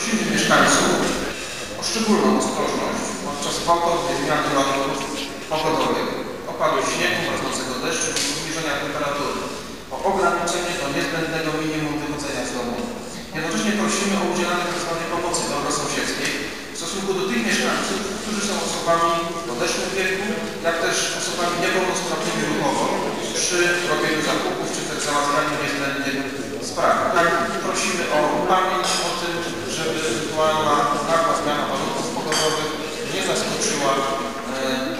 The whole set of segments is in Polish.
prosimy mieszkańców o szczególną ostrożność podczas gwałtownej zmiany warunków pogodowych, opadłych śniegu, marznącego deszczu lub obniżenia temperatury, o ograniczenie do niezbędnego minimum wychodzenia z domu. Jednocześnie prosimy o udzielanie tzw. pomocy dobrosąsiedzkiej w stosunku do tych mieszkańców, którzy są osobami w podeszłym wieku, jak też osobami niepełnosprawnymi ruchowo przy robieniu zakupów czy też załatwianiu niezbędnych spraw. Tak prosimy o pamięć o tym, żeby ewentualna nagła zmiana warunków pogodowych nie zaskoczyła e,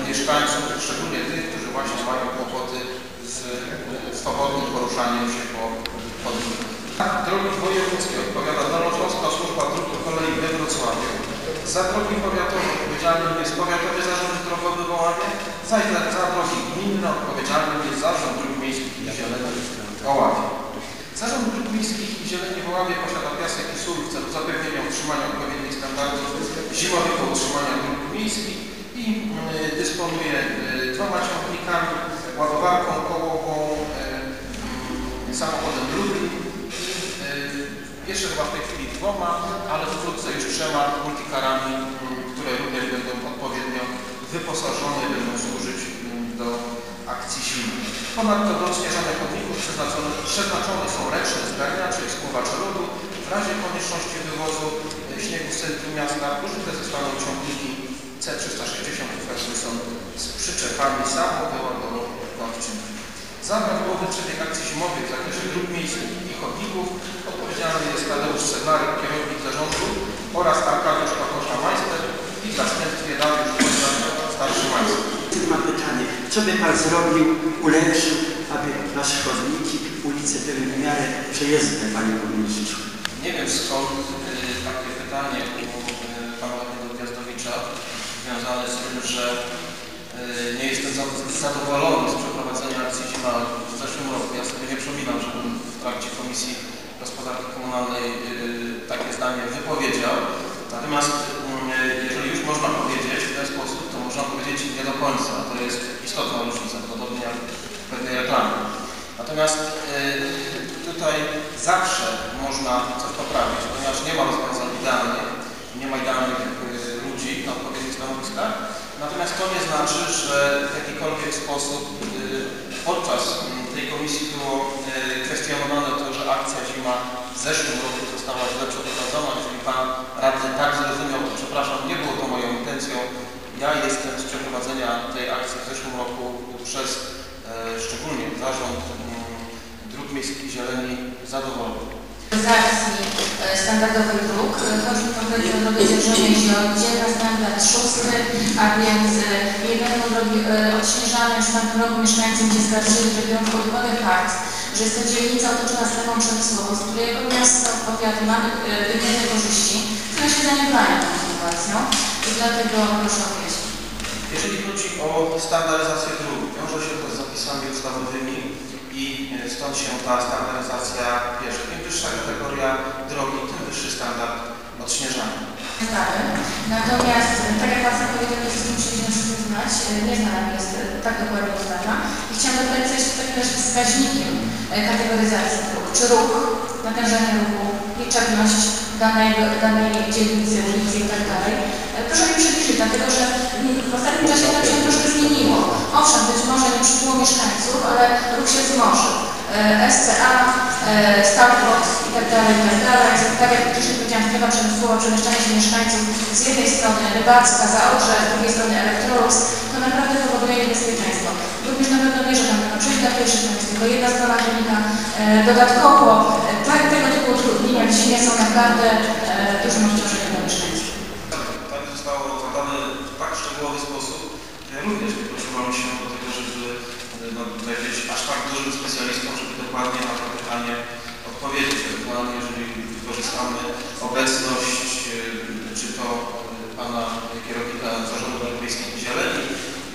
mieszkańców, szczególnie tych, którzy właśnie mają kłopoty z e, swobodnym poruszaniem się po chodnikach. Drogi wojewódzkie odpowiada Dolnośląska Służba Dróg Kolei we Wrocławiu. Za drogi powiatowe odpowiedzialnym jest Powiatowy Zarząd Drogowy w Oławie, za, za drogi gminne odpowiedzialnym jest Zarząd Dróg Miejskich i Zieleni w Oławie. Zarząd Dróg Miejskich Zieleni w Oławie posiada piasek i sól w celu zapewnienia utrzymania odpowiednich standardów zimowego utrzymania dróg miejskich i y, dysponuje y, dwoma ciągnikami, ładowarką kołową, y, samochodem Lublin jeszcze chyba w tej chwili dwoma, ale wkrótce już trzema multikarami, które również będą odpowiednio wyposażone i będą służyć do. Ponadto do odśnieżania chodników przeznaczone, przeznaczone są ręczne zgarniacze i spływacze lodu. W razie konieczności wywozu y, śniegu z centrum miasta użyte zostaną ciągniki C360 Ferguson z przyczepami samowyładowawczymi. Za prawidłowy przebieg akcji zimowych w zakresie dróg miejskich i chodników odpowiedzialny jest Tadeusz Sedlary, kierownik zarządu oraz Arkadiusz Pakosza Majster i w zastępstwie Dariusz Kozak, starszy majster. Mam pytanie, co by Pan zrobił, ulepszył, aby nasze chodniki, ulice były w miarę przejezdne, Panie Burmistrzu? Nie wiem skąd y, takie pytanie u y, pana Gwiazdowicza związane z tym, że y, nie jestem za- zadowolony z przeprowadzenia akcji zima w zeszłym roku. Ja sobie nie przypominam, żebym w trakcie Komisji Gospodarki Komunalnej takie zdanie wypowiedział. Natomiast jeżeli już można powiedzieć w ten sposób, można powiedzieć nie do końca. To jest istotna różnica, podobnie jak w pewnej reklamie. Natomiast y, tutaj zawsze można coś poprawić, ponieważ nie ma rozwiązań idealnych, nie ma idealnych y, ludzi na odpowiednich stanowiskach. Natomiast to nie znaczy, że w jakikolwiek sposób y, podczas y, tej komisji było kwestionowane to, że akcja zima w zeszłym roku została źle przeprowadzona. Jeżeli Pan Radny tak zrozumiał, to przepraszam, nie było to moją intencją. Ja jestem z przeprowadzenia tej akcji w zeszłym roku przez e, szczególnie zarząd mm, dróg miejskich zieleni zadowolony. realizacji e, standardowych dróg. E, Chodzi konkretnie o drogę Dzierżonie na standard szósty, a więc e, nie będą drogi odśnieżane już w tamtym roku mieszkańcy gdzie skarżyli, że biorąc pod uwagę fakt, że jest to dzielnica otoczona strefą przemysłową, z której jako miasto, powiat mamy wymierne korzyści, które się zaniedbają tą sytuacją i dlatego proszę o wyjaśnienie. Jeżeli chodzi o standaryzację dróg, wiąże się to z zapisami ustawowymi i e, stąd się ta standaryzacja bierze. Im wyższa kategoria drogi, tym wyższy standard odśnieżania. Natomiast, e, tak jak Pan sam powiedział, to wszystkim musimy się znać, e, nie znana mi jest tak dokładnie ustawa. I chciałam dodać, co jest wskaźnikiem kategoryzacji dróg. Czy ruch, natężenie ruchu, liczebność danej, danej dzielnicy, ulicy i tak dalej. Proszę mi przybliżyć, dlatego że w ostatnim czasie to się troszkę zmieniło. Owszem, być może nie przybyło mieszkańców, ale ruch się wzmożył. E, SCA, e, Startbox i tak dalej, tak dalej. Tak jak wcześniej powiedziałam, strefa przemysłowa, przemieszczanie się mieszkańców z jednej strony rybacka, zaorze, z drugiej strony Electrolux, to naprawdę powoduje niebezpieczeństwo. Również na pewno wie, że tam na przejść dla pieszych to jest tylko jedna strona chodnika. E, dodatkowo tak, tego typu utrudnienia dzisiaj są naprawdę dużym obciążeniem dla mieszkańców. Tak zostało zadane w tak szczegółowy sposób. Ja również wyprosiłam się do tego, żeby e, no, tutaj być aż tak dużym specjalistą, żeby na to pytanie odpowiedzieć. Ewentualnie, jeżeli wykorzystamy obecność, e, czy to e, pana kierownika Zarządu i Zieleni,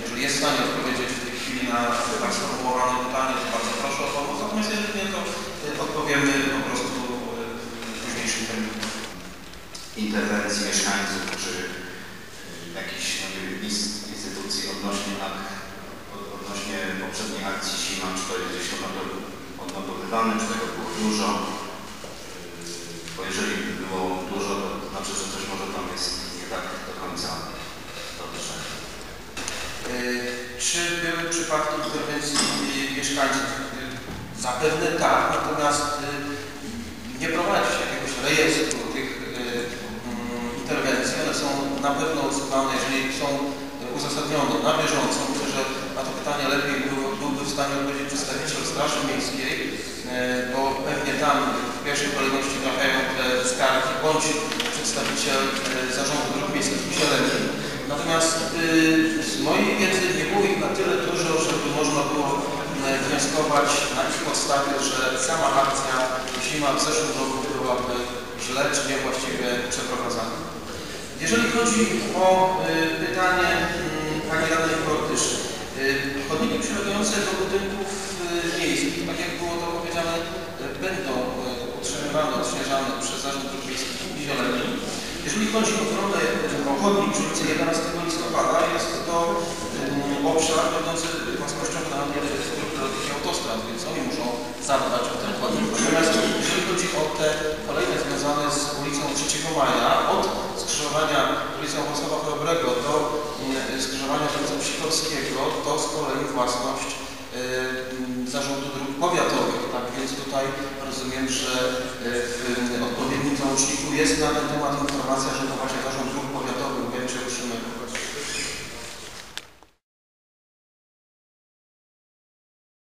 jeżeli jest w stanie odpowiedzieć w tej chwili na tak sformułowane pytanie, to bardzo proszę o pomoc. Natomiast jeżeli nie, to e, odpowiemy po prostu w późniejszym terminie. interwencji mieszkańców czy y, jakichś no instytucji odnośnie, odnośnie poprzedniej akcji jest gdzieś odnotowy- odnotowywane, czy tego było dużo. Y, Bo jeżeli było dużo, to na tak do końca dobrze. Y, Czy były przypadki interwencji mieszkańców? Y, Zapewne tak, natomiast nie prowadzi się jakiegoś rejestru tych mm, interwencji. One są na pewno usuwane, jeżeli są uzasadnione na bieżąco. To pytanie lepiej było, byłby w stanie odpowiedzieć przedstawiciel Straży Miejskiej, y, bo pewnie tam w pierwszej kolejności trafiają te skargi, bądź przedstawiciel y, Zarządu Dróg Miejskich w Zieleni. Natomiast y, z mojej wiedzy nie było ich na tyle dużo, żeby można było y, wnioskować na ich podstawie, że sama akcja zima w zeszłym roku byłaby źle czy niewłaściwie przeprowadzana. Jeżeli chodzi o y, pytanie y, Pani Radnej Kortysz, y, chodniki przylegające do budynków y, miejskich, tak jak było to powiedziane, y, będą y, utrzymywane, odświeżane przez Zarząd Dróg Miejskich i Zieleni. Chodzi o drogę o chodnik przy ulicy 11 listopada, jest to um, obszar będący własnością Struktury Lotniczej Autostrad, więc oni muszą zadbać o ten chodnik. Natomiast jeżeli chodzi o te kolejne związane z ulicą 3 Maja, od skrzyżowania ulicą Włosława Chorobrego do um, skrzyżowania ulicą Sikorskiego, to z kolei własność rozumiem, że e, w e, odpowiednim załączniku jest na ten temat informacja, że to właśnie Zarząd Dróg Powiatowych będzie utrzymywał.